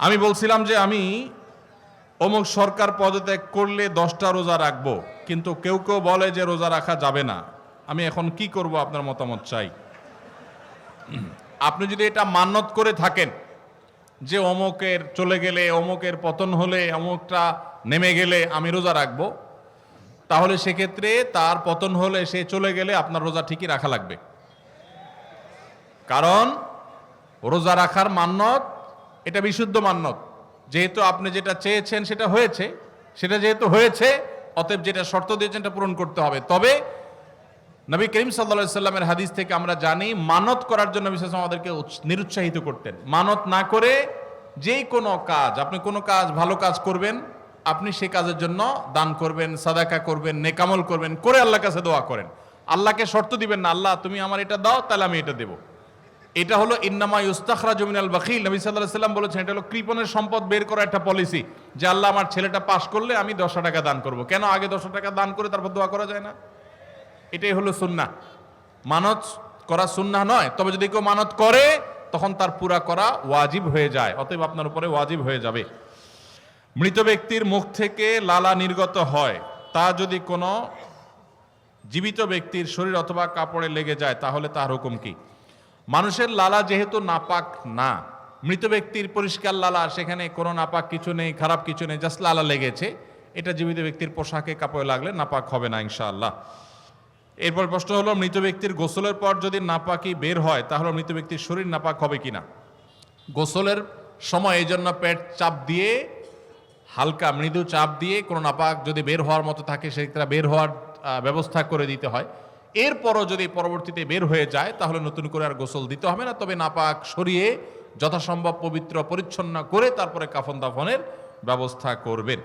আমি বলছিলাম যে আমি অমুক সরকার পদত্যাগ করলে দশটা রোজা রাখব, কিন্তু কেউ কেউ বলে যে রোজা রাখা যাবে না। আমি এখন কি করব আপনার মতামত চাই? আপনি যদি এটা মান্যত করে থাকেন যে অমুকের চলে গেলে, অমুকের পতন হলে, অমুকটা নেমে গেলে আমি রোজা রাখব, তাহলে সেক্ষেত্রে তার পতন হলে সে চলে গেলে আপনার রোজা ঠিকই রাখা লাগবে। কারণ রোজা রাখার মান্যত এটা বিশুদ্ধ মান্যত। যেহেতু আপনি যেটা চেয়েছেন সেটা হয়েছে, সেটা যেহেতু হয়েছে, অতএব যেটা শর্ত দিয়েছেন এটা পূরণ করতে হবে। তবে নবী করিম সাল্লা সাল্লামের হাদিস থেকে আমরা জানি, মানত করার জন্য বিশেষ আমাদেরকে নিরুৎসাহিত করতেন। মানত না করে যেই কোনো কাজ, আপনি কোনো কাজ, ভালো কাজ করবেন, আপনি সেই কাজের জন্য দান করবেন, সাদাকা করবেন, নেকামল করবেন, করে আল্লাহর কাছে দোয়া করেন। আল্লাহকে শর্ত দিবেন না, আল্লাহ, তুমি আমার এটা দাও, তাহলে আমি এটা দেবো। এটা হলো ইন্নামা ইস্তাখরা জমিনাল বাকিল। নবী সাল্লাহ সাল্লাম বলেছেন, এটা হলো কৃপণের সম্পদ বের করা একটা পলিসি যে আল্লাহ আমার ছেলেটা পাশ করলে আমি দশটা টাকা দান করব। কেন আগে দশটা টাকা দান করে তারপর দোয়া করা যায় না? এটাই হলো সুন্না মানত করা সুন্না নয়, তবে যদি কেউ মানত করে, তখন তার পুরা করা ওয়াজিব হয়ে যায়, অতএব আপনার উপরে ওয়াজিব হয়ে যাবে। মৃত ব্যক্তির মুখ থেকে লালা নির্গত হয়। তা যদি কোনো জীবিত ব্যক্তির শরীর অথবা কাপড়ে লেগে যায়, তাহলে তার হুকুম কি? মানুষের লালা যেহেতু নাপাক না, মৃত ব্যক্তির পরিষ্কার লালা, সেখানে কোনো নাপাক কিছু নেই, খারাপ কিছু নেই, জাস্ট লালা লেগেছে। এটা জীবিত ব্যক্তির পোশাকে কাপড়ে লাগলে নাপাক হবে না, ইনশাআল্লাহ। এরপর প্রশ্ন হলো, মৃত ব্যক্তির গোসলের পর যদি নাপাকি বের হয়, তাহলে মৃত ব্যক্তির শরীর নাপাক হবে কিনা? গোসলের সময় এই জন্য পেট চাপ দিয়ে, হালকা মৃদু চাপ দিয়ে কোনো নাপাক যদি বের হওয়ার মতো থাকে, সেটা বের হওয়ার ব্যবস্থা করে দিতে হয়। এরপরও যদি পরবর্তীতে বের হয়ে যায়, তাহলে নতুন করে আর গোসল দিতে হবে না। তবে নাপাক সরিয়ে যথাসম্ভব পবিত্র, পরিচ্ছন্ন করে তারপরে কাফন দাফনের ব্যবস্থা করবেন।